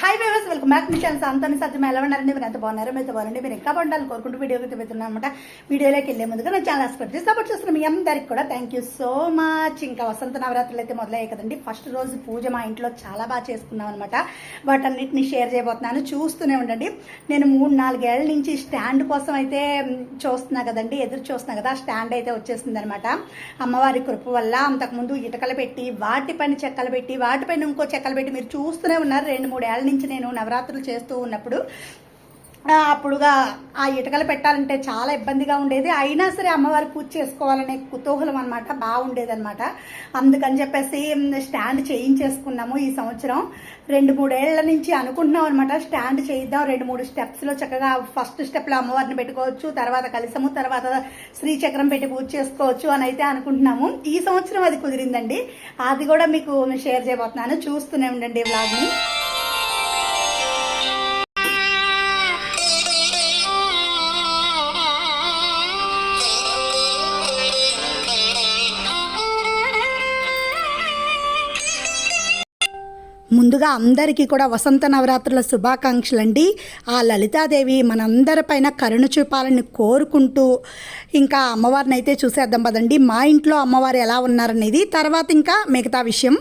Hi viewers welcome back మీ channel అంతని సత్యం ఎలా ఉన్నారండి? మీరు ఎంత బాగున్నారు మీతో బాగుండి మీరు ఇంకా బాగుండాలని కోరుకుంటూ వీడియోకి తిప్పుతున్నాను అనమాట వీడియోలోకి వెళ్ళే ముందుగా నా ఛానల్ సపోర్ట్ చేసి సపోర్ట్ చేస్తున్న మీ అందరికి కూడా థ్యాంక్ యూ సో మచ్ ఇంకా వసంత నవరాత్రులు అయితే మొదలయ్యాయి కదండి. ఫస్ట్ రోజు పూజ మా ఇంట్లో చాలా బాగా చేసుకున్నాం అనమాట వాటన్నిటిని షేర్ చేయబోతున్నాను. చూస్తూనే ఉండండి. నేను మూడు నాలుగేళ్ళ నుంచి స్టాండ్ కోసం అయితే చూస్తున్నా కదండి. ఎదురు చూస్తున్నా కదా స్టాండ్ అయితే వచ్చేసింది అనమాట అమ్మవారి కృప వల్ల అంతకుముందు ఇటకలు పెట్టి వాటిపైన చెక్కలు పెట్టి వాటిపైన ఇంకో చెక్కలు పెట్టి మీరు చూస్తూనే ఉన్నారు. రెండు మూడు నుంచి నేను నవరాత్రులు చేస్తూ ఉన్నప్పుడు అప్పుడుగా ఆ ఇటకలు పెట్టాలంటే చాలా ఇబ్బందిగా ఉండేది. అయినా సరే అమ్మవారి పూజ చేసుకోవాలనే కుతూహలం అనమాట బాగుండేది అనమాట అందుకని చెప్పేసి స్టాండ్ చేయించేసుకున్నాము ఈ సంవత్సరం. రెండు మూడేళ్ళ నుంచి అనుకుంటున్నాం అనమాట స్టాండ్ చేయిద్దాం. రెండు మూడు స్టెప్స్లో చక్కగా ఫస్ట్ స్టెప్లో అమ్మవారిని పెట్టుకోవచ్చు తర్వాత కలిసము తర్వాత శ్రీచక్రం పెట్టి పూజ చేసుకోవచ్చు అని అయితే అనుకుంటున్నాము. ఈ సంవత్సరం అది కుదిరిందండి. అది కూడా మీకు షేర్ చేయబోతున్నాను. చూస్తూనే ఉండండి వ్లాగ్ని. ముందుగా అందరికీ కూడా వసంత నవరాత్రుల శుభాకాంక్షలు అండి ఆ లలితాదేవి మనందరిపైన కరుణ చూపాలని కోరుకుంటూ ఇంకా అమ్మవారిని అయితే చూసేద్దాం పదండి. మా ఇంట్లో అమ్మవారు ఎలా ఉన్నారనేది తర్వాత ఇంకా మిగతా విషయం.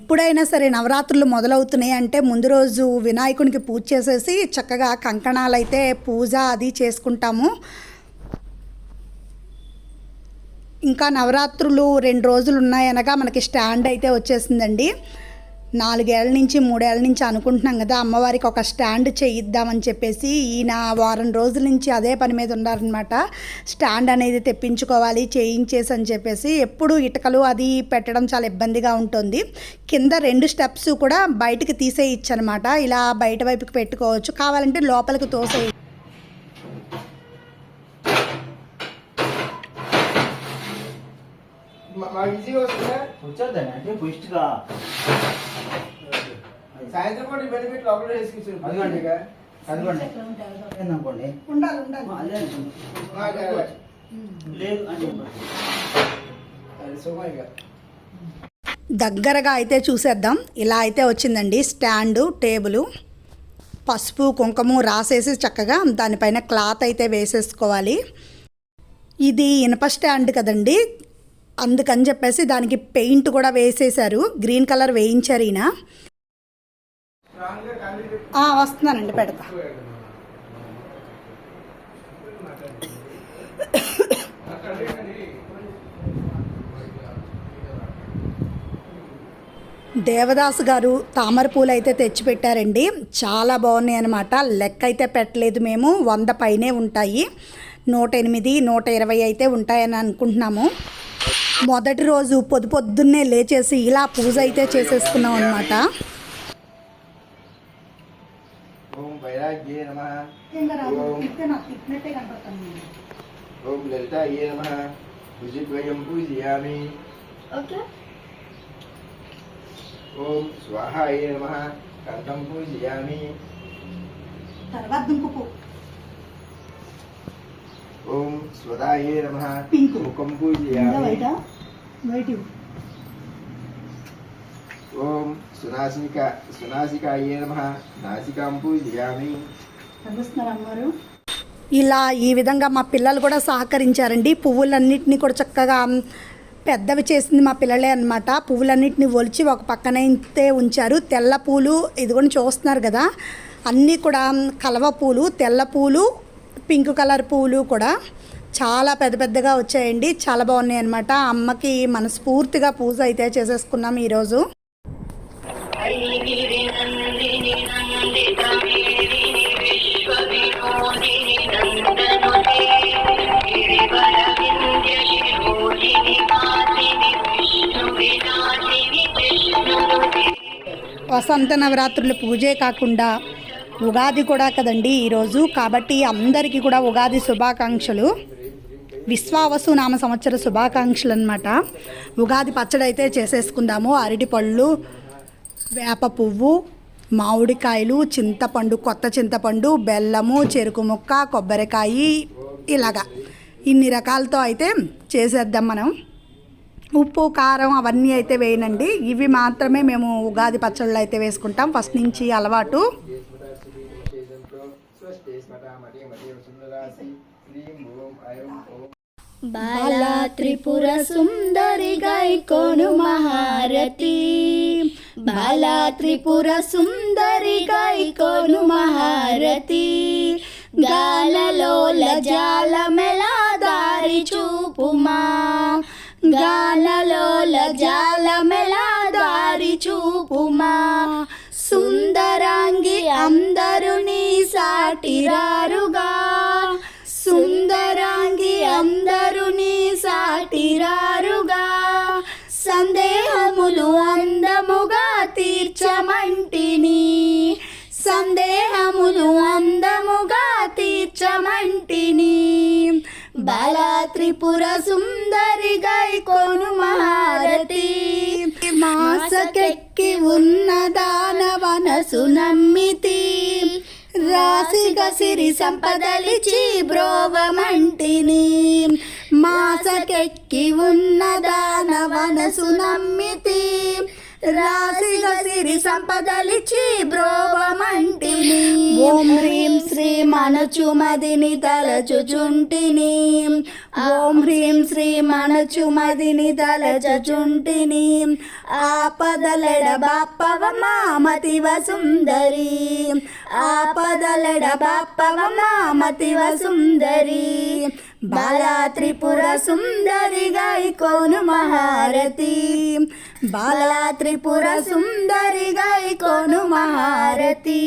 ఎప్పుడైనా సరే నవరాత్రులు మొదలవుతున్నాయి అంటే ముందు రోజు వినాయకునికి పూజ చేసేసి చక్కగా కంకణాలు అయితే పూజ అది చేసుకుంటాము. ఇంకా నవరాత్రులు రెండు రోజులు ఉన్నాయనగా మనకి స్టాండ్ అయితే వచ్చేసిందండి. నాలుగేళ్ళ నుంచి మూడేళ్ళ నుంచి అనుకుంటున్నాం కదా అమ్మవారికి ఒక స్టాండ్ చేయిద్దామని చెప్పేసి ఈయన వారం రోజుల నుంచి అదే పని మీద ఉన్నారనమాట స్టాండ్ అనేది తెప్పించుకోవాలి చేయించేసి అని చెప్పేసి ఎప్పుడు ఇటుకలు అది పెట్టడం చాలా ఇబ్బందిగా ఉంటుంది. కింద రెండు స్టెప్స్ కూడా బయటికి తీసేయచ్చు అనమాట ఇలా బయట వైపుకి పెట్టుకోవచ్చు. కావాలంటే లోపలికి తోసేయచ్చు. మాకు ఈజీగా వస్తుందా? వచ్చేద్దండి అంటే పుష్టిగా సాయంత్రం కూడా బెనిఫిట్ లోపల వేసుకొచ్చారు అదిగోండి. ఇక అదిగోండి. ఏందనుకోండి? ఉండాలి ఉండాలి. అదే లేదు అని చెప్పండి సుమారుగా దగ్గరగా అయితే చూసేద్దాం. ఇలా అయితే వచ్చిందండి. స్టాండు టేబుల్ పసుపు కుంకుమ రాసేసి చక్కగా దానిపైన క్లాత్ అయితే వేసేసుకోవాలి. ఇది ఇనప స్టాండ్ కదండి. అందుకని చెప్పేసి దానికి పెయింట్ కూడా వేసేశారు. గ్రీన్ కలర్ వేయించారు ఈయన. వస్తున్నానండి పెడతా. దేవదాస్ గారు తామర పూలు అయితే తెచ్చిపెట్టారండి. చాలా బాగున్నాయి అనమాట లెక్క అయితే పెట్టలేదు మేము. వంద పైనే ఉంటాయి. నూట ఎనిమిది నూట ఇరవై అయితే ఉంటాయని అనుకుంటున్నాము. మొదటి రోజు పొద్దు పొద్దున్నే లేచేసి ఇలా పూజ అయితే చేసేసుకున్నాం అనమాట ఓం వైరాగ్యే నమ. ఓం లలితాయే నమ. భుజిద్వయం పూజయామి. ఓం స్వాహాయే నమ. కంఠం పూజయామి. తర్వాత దుంకుపు ఓం స్వదాయే నమ. పింక్. ముఖం పూజయామి. వైట్ ఓం సునాసిక సునాసికాయే నమ. నాసికాం పూజయామి. అమ్మగారు ఇలా ఈ విధంగా మా పిల్లలు కూడా సహకరించారండి. పువ్వులన్నిటిని కూడా చక్కగా పెద్దవి చేసింది మా పిల్లలే అనమాట పువ్వులన్నిటిని ఒలిచి ఒక పక్కనైతే ఉంచారు. తెల్ల పూలు ఇదిగోని చూస్తున్నారు కదా. అన్నీ కూడా కలవ పూలు తెల్ల పూలు పింక్ కలర్ పూలు కూడా చాలా పెద్ద పెద్దగా వచ్చాయండి. చాలా బాగున్నాయి అనమాట అమ్మకి మనస్ఫూర్తిగా పూజ అయితే చేసేసుకున్నాం ఈరోజు. వసంత నవరాత్రుల పూజే కాకుండా ఉగాది కూడా కదండి ఈరోజు. కాబట్టి అందరికీ కూడా ఉగాది శుభాకాంక్షలు. విశ్వావసు నామ సంవత్సర శుభాకాంక్షలు అనమాట ఉగాది పచ్చడి అయితే చేసేసుకుందాము. అరటి పళ్ళు వేప పువ్వు మామిడికాయలు చింతపండు కొత్త చింతపండు బెల్లము చెరుకు ముక్క కొబ్బరికాయ ఇలాగా. ఇన్ని రకాలతో అయితే చేసేద్దాం మనం. ఉప్పు కారం అవన్నీ అయితే వేయనండి. ఇవి మాత్రమే మేము ఉగాది పచ్చళ్ళు అయితే వేసుకుంటాం. ఫస్ట్ నుంచి అలవాటు. బాలా త్రిపుర సుందరి గైకోను మహారతి బాలా త్రిపుర సుందరి గైకోను మహారతి గాలలోల జాలమెలా దారి చూపుమా గాలలోల జాలమెలా దారి చూపుమా సుందరాంగి అందరుని సాటిరారుగా. సుందరాంగి అందరుని సాటిరారుగా. సందేహములు అందముగా తీర్చమంటిని. సందేహములు అందముగా తీర్చమంటిని. బల త్రిపుర సుందరి గైకోను మహారతి. మాసకెక్కి ఉన్న దానవనసు నమ్మితి. రాశిగా సిరి సంపదలిచి బ్రోవమంటిని. మాసకెక్కి ఉన్న దానవనసు నమ్మితి. రాశిగా సిరి సంపదలిచి బ్రోవమంటిని. ఓం హ్రీం శ్రీ మనచుమదిని తలచుచుంటిని ఓం హ్రీం శ్రీ మనచుమదిని తలచుచుంటిని ఆపదలెడ బాప్పవ మామతివ సుందరి ఆపదలెడ బాప్పవ మామతివ సుందరి బాలా త్రిపుర సుందరి గైకోను మహారతి. బాలా త్రిపుర సుందరి గైకోను మహారతి.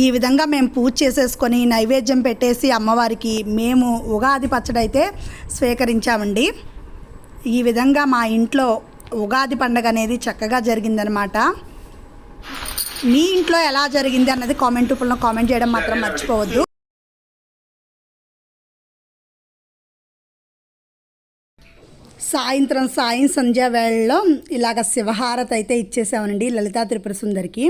ఈ విధంగా మేము పూజ చేసేసుకొని నైవేద్యం పెట్టేసి అమ్మవారికి మేము ఉగాది పచ్చడి అయితే స్వీకరించామండి. ఈ విధంగా మా ఇంట్లో ఉగాది పండగ అనేది చక్కగా జరిగిందనమాట మీ ఇంట్లో ఎలా జరిగింది అన్నది కామెంట్ రూపంలో కామెంట్ చేయడం మాత్రం మర్చిపోవద్దు. సాయంత్రం సాయం సంధ్య వేళలో ఇలాగ శివహారత అయితే ఇచ్చేసామనండి లలితా త్రిపుర సుందరికి.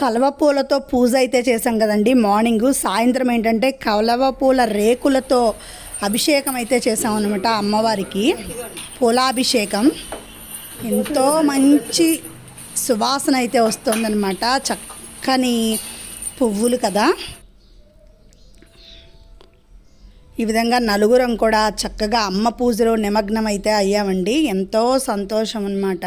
కలవ పూలతో పూజ అయితే చేసాం కదండి. మార్నింగ్ సాయంత్రం ఏంటంటే కలవ పూల రేకులతో అభిషేకం అయితే చేసాం అనమాట అమ్మవారికి. పూలాభిషేకం. ఎంతో మంచి సువాసన అయితే వస్తుందన్నమాట. చక్కని పువ్వులు కదా. ఈ విధంగా నలుగురం కూడా చక్కగా అమ్మ పూజలో నిమగ్నం అయితే అయ్యామండి. ఎంతో సంతోషం అన్నమాట.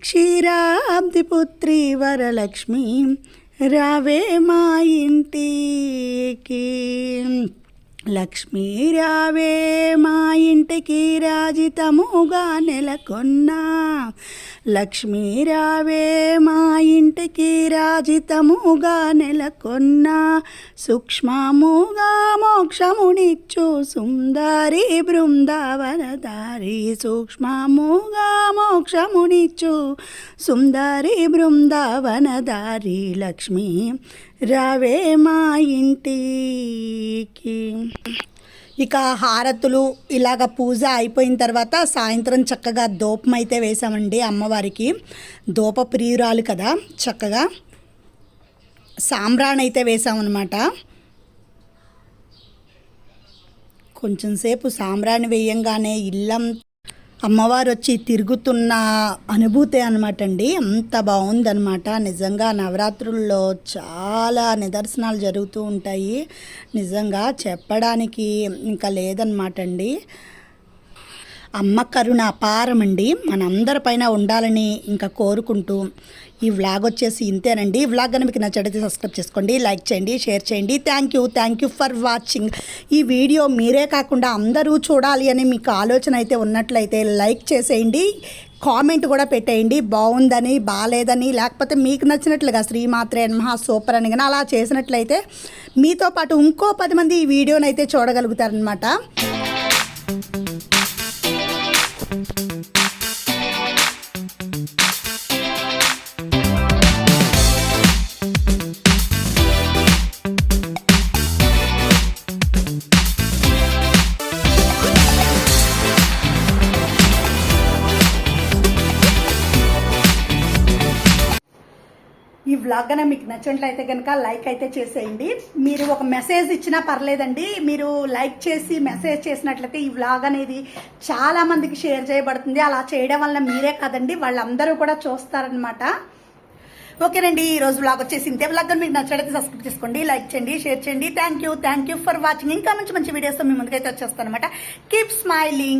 క్షీరాబ్దిపుత్రి వరలక్ష్మి రావే మా ఇంటికి. లక్ష్మీ రావే మా ఇంటికి రాజితముగా నెలకొన్నా. లక్ష్మీ రావే మా ఇంటికి రాజితముగా నెలకొన్నా. సూక్ష్మముగా మోక్షమునిచ్చు సుందరి బృందావనదారి సూక్ష్మముగా మోక్ష మోక్షమునిచ్చు. సుందరి బృందావనదారి లక్ష్మి రావే మా ఇంటికి. ఇక హారతులు ఇలాగ పూజ అయిపోయిన తర్వాత సాయంత్రం చక్కగా దోపం అయితే వేసామండి అమ్మవారికి. దోప ప్రియురాలు కదా చక్కగా సాంబ్రాణి అయితే వేసామన్నమాట కొంచెం సేపు సాంబ్రాణి వేయంగానే ఇల్లం అమ్మవారు వచ్చి తిరుగుతున్న అనుభూతి అనమాట అండి అంత బాగుందనమాట నిజంగా నవరాత్రుల్లో చాలా నిదర్శనాలు జరుగుతూ ఉంటాయి. నిజంగా చెప్పడానికి ఇంకా లేదనమాట అండి అమ్మ కరుణ అపారమండి మనందరిపైన ఉండాలని ఇంకా కోరుకుంటూ ఈ వ్లాగ్ వచ్చేసి ఇంతేనండి. ఈ వ్లాగ్ కనుక మీకు నచ్చడితే సబ్స్క్రైబ్ చేసుకోండి లైక్ చేయండి షేర్ చేయండి. Thank you thank you for watching ఈ వీడియో మీరే కాకుండా అందరూ చూడాలి అని మీకు ఆలోచన అయితే ఉన్నట్లయితే లైక్ చేసేయండి కామెంట్ కూడా పెట్టేయండి. బాగుందని బాగాలేదని లేకపోతే మీకు నచ్చినట్లుగా శ్రీమాత్రే మహా సూపర్ అని కానీ అలా చేసినట్లయితే మీతో పాటు ఇంకో పది మంది ఈ వీడియోని అయితే చూడగలుగుతారనమాట Thank you. బ్లాగ్ కనుక మీకు నచ్చినట్లయితే కనుక లైక్ అయితే చేసేయండి. మీరు ఒక మెసేజ్ ఇచ్చినా పర్లేదండి. మీరు లైక్ చేసి మెసేజ్ చేసినట్లయితే ఈ వ్లాగ్ అనేది చాలా మందికి షేర్ చేయబడుతుంది. అలా చేయడం వల్ల మీరే కాదండి వాళ్ళందరూ కూడా చూస్తారనమాట ఓకేనండి ఈ రోజు బ్లాగ్ వచ్చేసి ఇంతే. వ్లాగ్ మీకు నచ్చినట్లయితే సబ్స్క్రైబ్ చేసుకోండి లైక్ చేయండి షేర్ చేయండి. Thank you thank you for watching ఇంకా మంచి మంచి వీడియోస్తో మీ ముందుకైతే వచ్చేస్తాను అనమాట కీప్ స్మైలింగ్